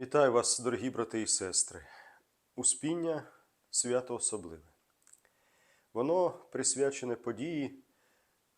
Вітаю вас, дорогі брати і сестри. Успіння свято особливе. Воно присвячене події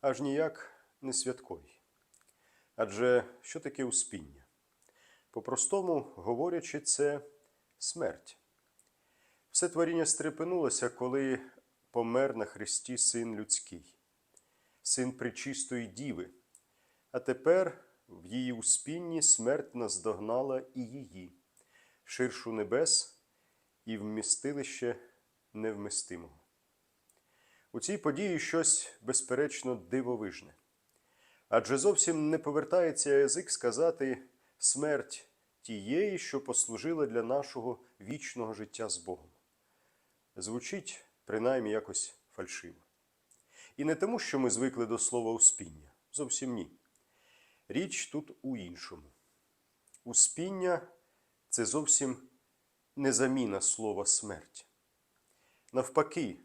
аж ніяк не святковій. Адже що таке успіння? По-простому говорячи, це смерть. Все творіння стрепенулося, коли помер на Христі син людський, син причистої діви. А тепер в її успінні смерть наздогнала і її, ширшу небес і вмістилище невмістимого. У цій події щось безперечно дивовижне. Адже зовсім не повертається язик сказати смерть тієї, що послужила для нашого вічного життя з Богом. Звучить принаймні якось фальшиво. І не тому, що ми звикли до слова успіння. Зовсім ні. Річ тут у іншому. Успіння це зовсім не заміна слова смерть. Навпаки,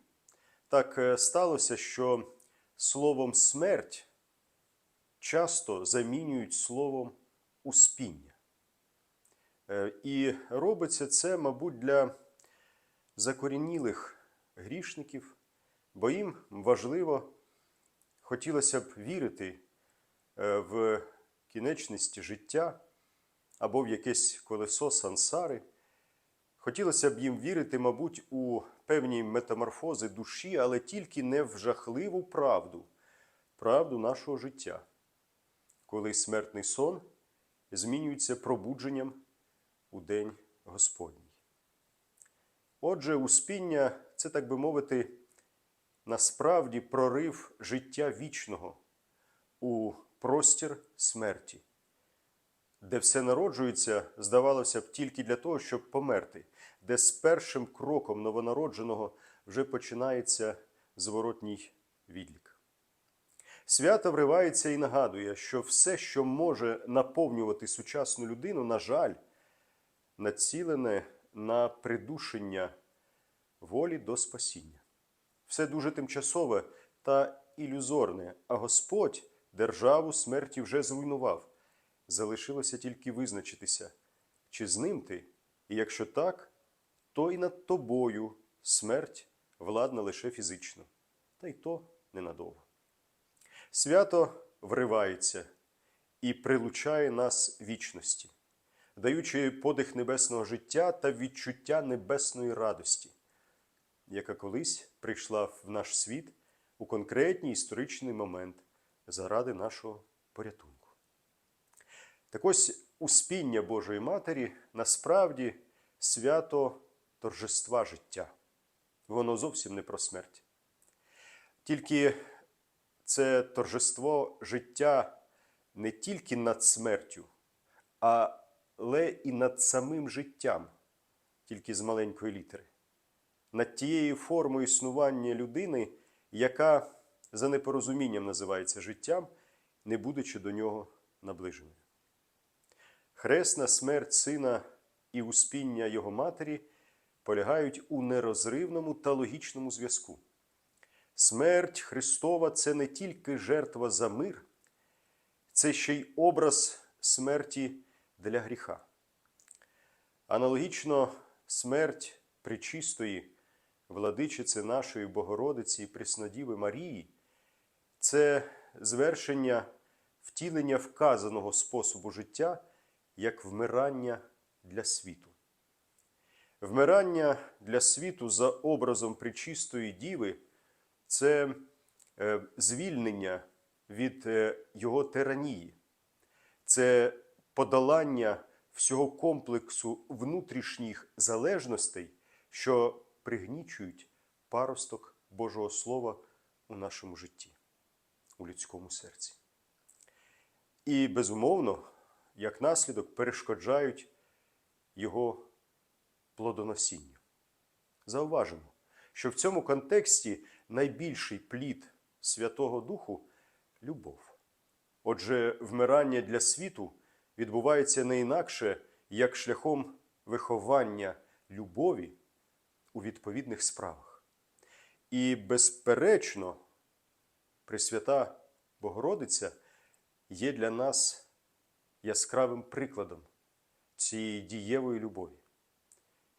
так е, сталося, що словом смерть часто замінюють словом успіння. Е, І робиться це, мабуть, для закорінілих грішників, бо їм важливо, хотілося б вірити е, в кінечність життя або в якесь колесо сансари. Хотілося б їм вірити, мабуть, у певні метаморфози душі, але тільки не в жахливу правду, правду нашого життя, коли смертний сон змінюється пробудженням у день Господній. Отже, успіння це, так би мовити, насправді прорив життя вічного у простір смерті, де все народжується, здавалося б, тільки для того, щоб померти, де з першим кроком новонародженого вже починається зворотній відлік. Свято вривається і нагадує, що все, що може наповнювати сучасну людину, на жаль, націлене на придушення волі до спасіння. Все дуже тимчасове та ілюзорне, а Господь державу смерті вже зруйнував. Залишилося тільки визначитися, чи з ним ти, і якщо так, то і над тобою смерть владна лише фізично, та й то ненадовго. Свято вривається і прилучає нас вічності, даючи подих небесного життя та відчуття небесної радості, яка колись прийшла в наш світ у конкретний історичний момент заради нашого порятунку. Так ось успіння Божої Матері насправді свято торжества життя. Воно зовсім не про смерть. Тільки це торжество життя не тільки над смертю, але і над самим життям, тільки з маленької літери, над тією формою існування людини, яка за непорозумінням називається життям, не будучи до нього наближеною. Хресна смерть сина і успіння його матері полягають у нерозривному та логічному зв'язку. Смерть Христова це не тільки жертва за мир, це ще й образ смерті для гріха. Аналогічно смерть причистої владичиці нашої Богородиці і Преснодіви Марії це звершення втілення вказаного способу життя як вмирання для світу. Вмирання для світу за образом причистої діви це е, звільнення від е, його тиранії, це подолання всього комплексу внутрішніх залежностей, що пригнічують паросток Божого Слова у нашому житті, у людському серці. І, безумовно, як наслідок перешкоджають його плодоносінню. Зауважимо, що в цьому контексті найбільший плід Святого Духу любов. Отже, вмирання для світу відбувається не інакше, як шляхом виховання любові у відповідних справах. І, безперечно, Пресвята Богородиця є для нас яскравим прикладом цієї дієвої любові,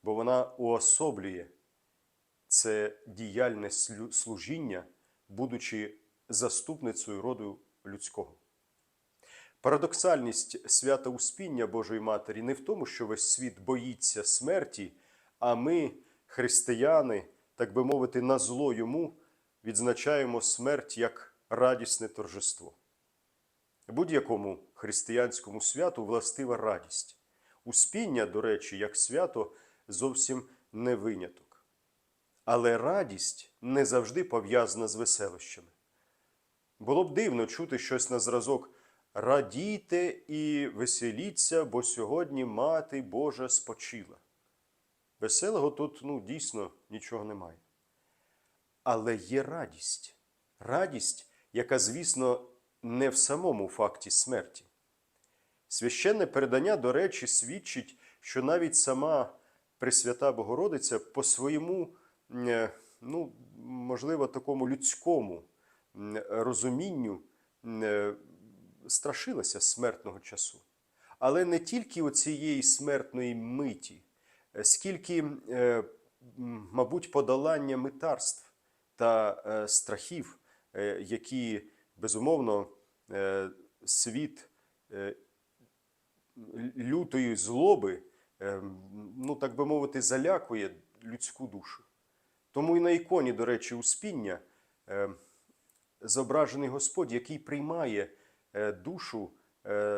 бо вона уособлює це діяльне служіння, будучи заступницею роду людського. Парадоксальність свята Успіння Божої Матері не в тому, що весь світ боїться смерті, а ми, християни, так би мовити, на зло йому відзначаємо смерть як радісне торжество. Будь-якому християнському святу властива радість. Успіння, до речі, як свято зовсім не виняток. Але радість не завжди пов'язана з веселощами. Було б дивно чути щось на зразок Радійте і веселіться, бо сьогодні мати Божа спочила. Веселого тут ну, дійсно нічого немає. Але є радість. Радість, яка, звісно, не в самому факті смерті. Священне передання, до речі, свідчить, що навіть сама Пресвята Богородиця по своєму, е, ну, можливо, такому людському розумінню е, страшилася смертного часу. Але не тільки оцієї смертної миті, е, скільки, мабуть, подолання митарств та е, страхів, е, які, безумовно, е, світ лютої злоби, ну так би мовити, залякує людську душу. Тому і на іконі, до речі, Успіння зображений Господь, який приймає душу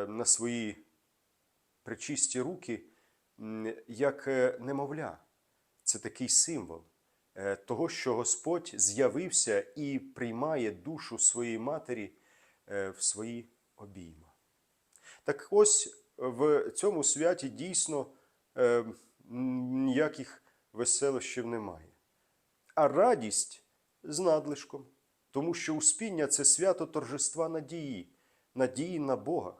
на свої причисті руки, як немовля. Це такий символ того, що Господь з'явився і приймає душу своєї матері е, в свої обійма. Так ось в цьому святі дійсно е, ніяких веселощів немає. А радість з надлишком, тому що успіння це свято торжества надії, надії на Бога,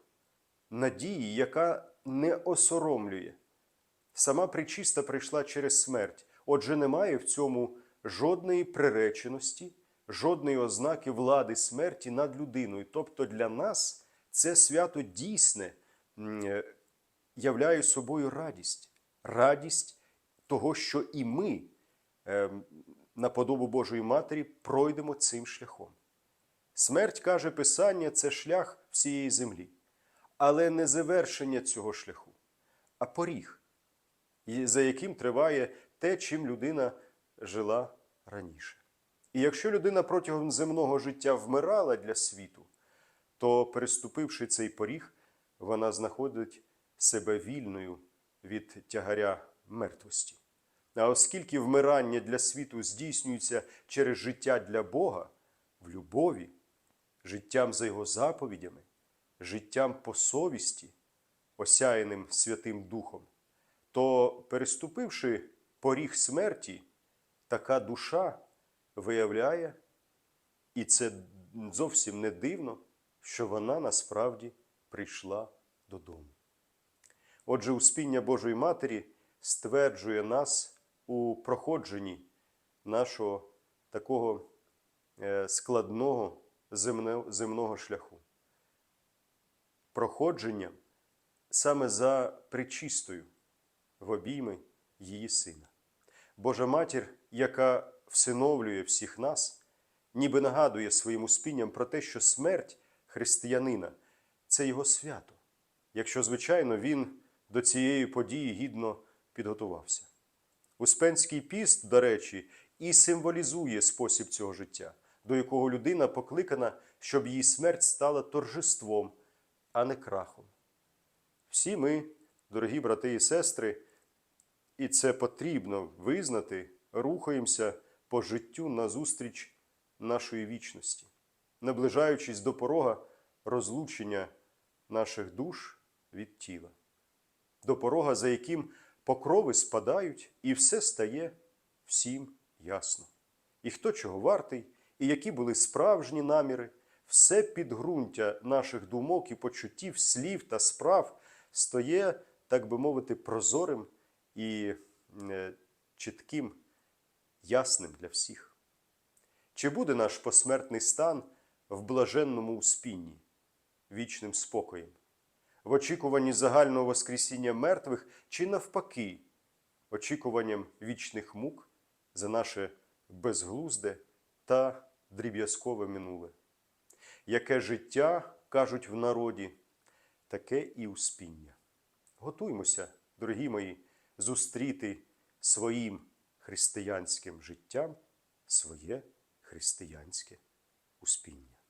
надії, яка не осоромлює. Сама причиста прийшла через смерть, отже, немає в цьому жодної приреченості, жодної ознаки влади смерті над людиною. Тобто для нас це свято дійсне е, являє собою радість, радість того, що і ми е, на подобу Божої Матері пройдемо цим шляхом. Смерть, каже Писання, це шлях всієї землі, але не завершення цього шляху, а поріг, за яким триває те, чим людина жила раніше. І якщо людина протягом земного життя вмирала для світу, то, переступивши цей поріг, вона знаходить себе вільною від тягаря мертвості. А оскільки вмирання для світу здійснюється через життя для Бога в любові, життям за Його заповідями, життям по совісті, осяяним Святим Духом, то, переступивши поріг смерті, така душа виявляє, і це зовсім не дивно, що вона насправді прийшла додому. Отже, успіння Божої Матері стверджує нас у проходженні нашого такого е, складного земного шляху. Проходження саме за причистою в обійми її сина. Божа матір, яка всиновлює всіх нас, ніби нагадує своїм успінням про те, що смерть християнина це його свято, якщо, звичайно, він до цієї події гідно підготувався. Успенський піст, до речі, і символізує спосіб цього життя, до якого людина покликана, щоб її смерть стала торжеством, а не крахом. Всі ми, дорогі брати і сестри, і це потрібно визнати, рухаємося по життю назустріч нашої вічності, наближаючись до порога розлучення наших душ від тіла, до порога, за яким покрови спадають, і все стає всім ясно. І хто чого вартий, і які були справжні наміри, все підґрунтя наших думок і почуттів, слів та справ стає, так би мовити, прозорим і е, чітким, ясним для всіх. Чи буде наш посмертний стан в блаженному успінні, вічним спокоєм? в очікуванні загального воскресіння мертвих чи навпаки, очікуванням вічних мук за наше безглузде та дріб'язкове минуле. Яке життя, кажуть в народі, таке і успіння. Готуймося, дорогі мої, зустріти своїм християнським життям своє християнське успіння.